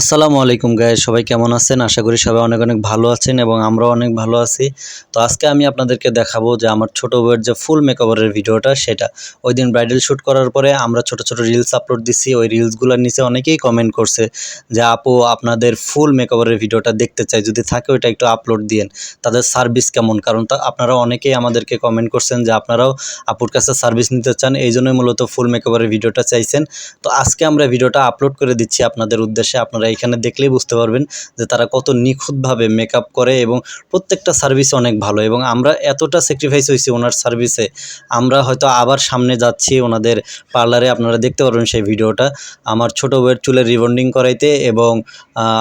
আসসালামু আলাইকুম গায়ে সবাই কেমন আছেন? আশা করি সবাই অনেক অনেক ভালো আছেন এবং আমরাও অনেক ভালো আছি। তো আজকে আমি আপনাদেরকে দেখাবো যে আমার ছোট বউয়ের যে ফুল মেকওভারের ভিডিওটা, সেটা ওই দিন ব্রাইডাল শ্যুট করার পরে আমরা ছোট ছোট রিলস আপলোড দিছি। ওই রিলসগুলোর নিচে অনেকেই কমেন্ট করছে যে, আপু, আপনাদের ফুল মেকওভারের ভিডিওটা দেখতে চাই, যদি থাকে ওইটা একটু আপলোড দিয়েন। তাদের সার্ভিস কেমন? কারণ তা, আপনারা অনেকেই আমাদেরকে কমেন্ট করছেন যে, আপনারাও আপুর কাছে সার্ভিস নিতে চান, এই জন্যই মূলত ফুল মেকওভারের ভিডিওটা চাইছেন। তো আজকে আমরা ভিডিওটা আপলোড করে দিচ্ছি আপনাদের উদ্দেশ্যে। আপনারা এখানে দেখলেই বুঝতে পারবেন যে তারা কত নিখুঁতভাবে মেকআপ করে এবং প্রত্যেকটা সার্ভিস অনেক ভালো এবং আমরা এতটা স্যাক্রিফাইস হয়েছি ওনার সার্ভিসে আমরা হয়তো আবার সামনে যাচ্ছি ওনাদের পার্লারে আপনারা দেখতে পারবেন সেই ভিডিওটা। আমার ছোট বউয়ের চুলের রিবন্ডিং করাইতে এবং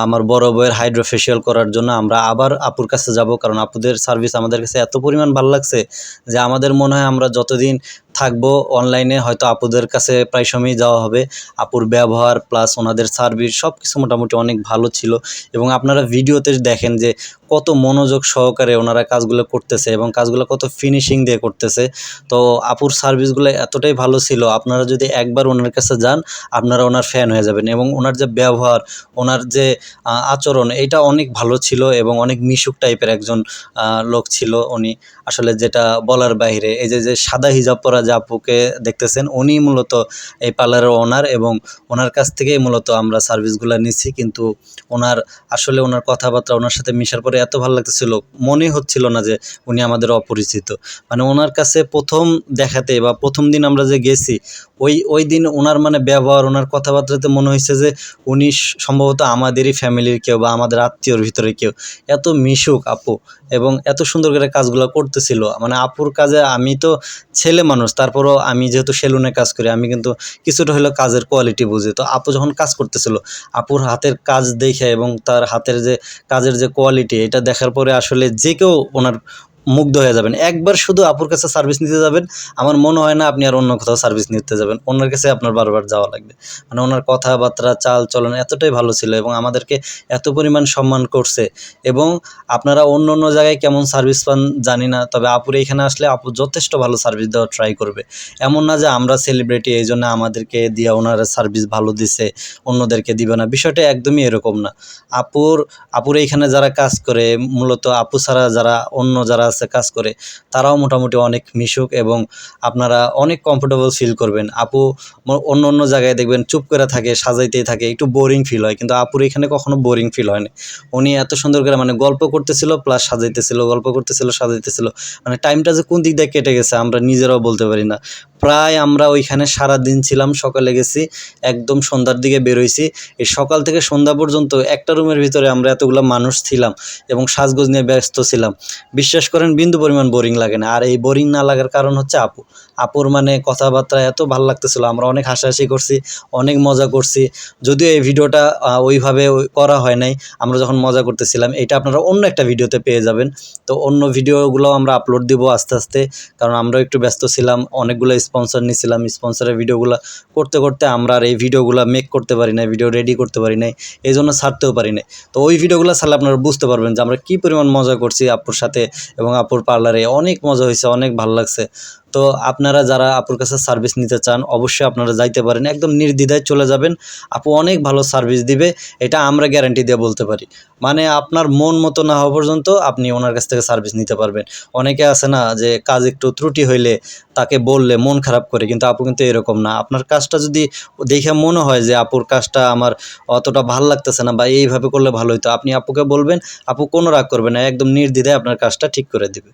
আমার বড় বউয়ের হাইড্রোফেশিয়াল করার জন্য আমরা আবার আপুর কাছে যাব, কারণ আপুদের সার্ভিস আমাদের কাছে এত পরিমাণ ভালো লাগছে যে আমাদের মনে হয় আমরা যতদিন থাকব অনলাইনে হয়তো আপুদের কাছে প্রায় সময়ই যাওয়া হবে। আপুর ব্যবহার প্লাস ওনাদের সার্ভিস সব কিছু মোটামুটি অনেক ভালো ছিল। এবং আপনারা ভিডিওতে দেখেন যে কত মনোযোগ সহকারে ওনারা কাজগুলো করতেছে এবং কাজগুলো কত ফিনিশিং দিয়ে করতেছে। তো আপুর সার্ভিসগুলো এতটাই ভালো ছিল, আপনারা যদি একবার ওনার কাছে যান, আপনারা ওনার ফ্যান হয়ে যাবেন। এবং ওনার যে ব্যবহার, ওনার যে আচরণ, এটা অনেক ভালো ছিল এবং অনেক মিশুক টাইপের একজন লোক ছিল উনি। আসলে যেটা বলার বাইরে, এই যে যে সাদা হিজাব পরা যে আপুকে দেখতেছেন, উনি মূলত এই পার্লারের ওনার এবং ওনার কাছ থেকেই মূলত আমরা সার্ভিসগুলো নিচ্ছি কিন্তু ওনার আসলে ওনার কথাবার্তা ওনার সাথে মিশার পরে এত ভালো লাগতেছিল, মনে হচ্ছিল না যে উনি আমাদের অপরিচিত। মানে ওনার কাছে প্রথম দেখাতে বা প্রথম দিন আমরা যে গেছি, ওই ওই দিন ওনার মানে ব্যবহার, ওনার কথাবার্তাতে মনে হয়েছে যে উনি সম্ভবত আমাদেরই ফ্যামিলির কেউ বা আমাদের আত্মীয়র ভিতরে কেউ। এত মিশুক আপু এবং এত সুন্দর করে কাজগুলো করতেছিল। মানে আপুর কাজে আমি তো ছেলে মানুষ তারপরও আমি যেহেতু সেলুনে কাজ করি, আমি কিন্তু কিছুটা হলেও কাজের কোয়ালিটি বুঝি। তো আপু যখন কাজ করতেছিল, আপুর হাতের কাজ দেখে এবং তার হাতের যে, কাজের যে কোয়ালিটি এটা দেখার পরে আসলে যে কেউ ওনার মুগ্ধ হয়ে যাবেন। একবার শুধু আপুর কাছে সার্ভিস নিতে যাবেন, আমার মনে হয় না আপনি আর অন্য কোথাও সার্ভিস নিতে যাবেন। ওনার কাছে আপনার বারবার যাওয়া লাগবে। মানে ওনার কথাবার্তা চাল চলন এতটাই ভালো ছিল এবং আমাদেরকে এত পরিমাণ সম্মান করছে এবং আপনারা অন্য অন্য জায়গায় কেমন সার্ভিস পান জানি না, তবে আপুর এখানে আসলে আপু যথেষ্ট ভালো সার্ভিস দেওয়ার ট্রাই করবে। এমন না যে আমরা সেলিব্রিটি এই জন্য আমাদেরকে দিয়ে ওনারা সার্ভিস ভালো দিছে, অন্যদেরকে দিবে না। বিষয়টা একদমই এরকম না। আপুর আপুর এইখানে যারা কাজ করে, মূলত আপু ছাড়া যারা, অন্য যারা আছে কাজ করে, তারাও মোটামুটি অনেক মিশুক এবং আপনারা অনেক কমফোর্টেবল ফিল করবেন। আপু অন্য অন্য জায়গায় দেখবেন চুপ করে থাকে, সাজাইতেই থাকে, একটু বোরিং ফিল হয়। কিন্তু আপুর এখানে কখনো বোরিং ফিল হয়নি। উনি এত সুন্দর করে মানে গল্প করতেছিল প্লাস সাজাইতেছিল, গল্প করতেছিল, সাজাইতেছিল। মানে টাইমটা যে কোন দিক দিয়ে কেটে গেছে আমরা নিজেরাও বলতে পারি না। প্রায় আমরা ওইখানে সারা দিন ছিলাম, সকালে গেছি, একদম সন্ধ্যার দিকে বেরোইছি এই সকাল থেকে সন্ধ্যা পর্যন্ত একটা রুমের ভিতরে আমরা এতগুলো মানুষ ছিলাম এবং সাজগোজ নিয়ে ব্যস্ত ছিলাম। বিশ্বাস করেন বিন্দু পরিমাণ বোরিং লাগে না, আর এই বোরিং না লাগার কারণ হচ্ছে আপু। আপুর মানে কথাবার্তা এত ভালো লাগতেছিল, আমরা অনেক হাসাহাসি করছি, অনেক মজা করছি। যদিও এই ভিডিওটা ওইভাবে করা হয় নাই, আমরা যখন মজা করতেছিলাম, এটা আপনারা অন্য একটা ভিডিওতে পেয়ে যাবেন। তো অন্য ভিডিওগুলো আমরা আপলোড দিব আস্তে আস্তে, কারণ আমরা একটু ব্যস্ত ছিলাম, অনেকগুলো স্পন্সর নিয়েছিলাম স্পন্সরের ভিডিওগুলো করতে করতে আমরা আর এই ভিডিওগুলো মেক করতে পারি না ভিডিও রেডি করতে পারি নাই এই জন্য ছাড়তেও পারি নাই। তো ওই ভিডিওগুলো ছাড়লে আপনারা বুঝতে পারবেন যে আমরা কী পরিমাণ মজা করছি আপুর সাথে এবং আপুর পার্লারে অনেক মজা হয়েছে, অনেক ভালো লাগছে। তো আপনারা যারা আপুর কাছে সার্ভিস নিতে চান, অবশ্যই আপনারা যাইতে পারেন। একদম নির্দ্বিধায় চলে যাবেন। আপু অনেক ভালো সার্ভিস দিবে, এটা আমরা গ্যারান্টি দিয়ে বলতে পারি। মানে আপনার মন মতো না হওয়া পর্যন্ত আপনি ওনার কাছ থেকে সার্ভিস নিতে পারবেন। অনেকে আছে না যে কাজ একটু ত্রুটি হইলে তাকে বললে মন খারাপ করে, কিন্তু আপু কিন্তু এরকম না। আপনার কাজটা যদি দেখে মনে হয় যে আপুর কাজটা আমার অতটা ভালো লাগতেছে না বা এইভাবে করলে ভালো হতো আপনি আপুকে বলবেন, আপু কোনো রাগ করবে না, একদম নির্দ্বিধায় আপনার কাজটা ঠিক করে দিবে।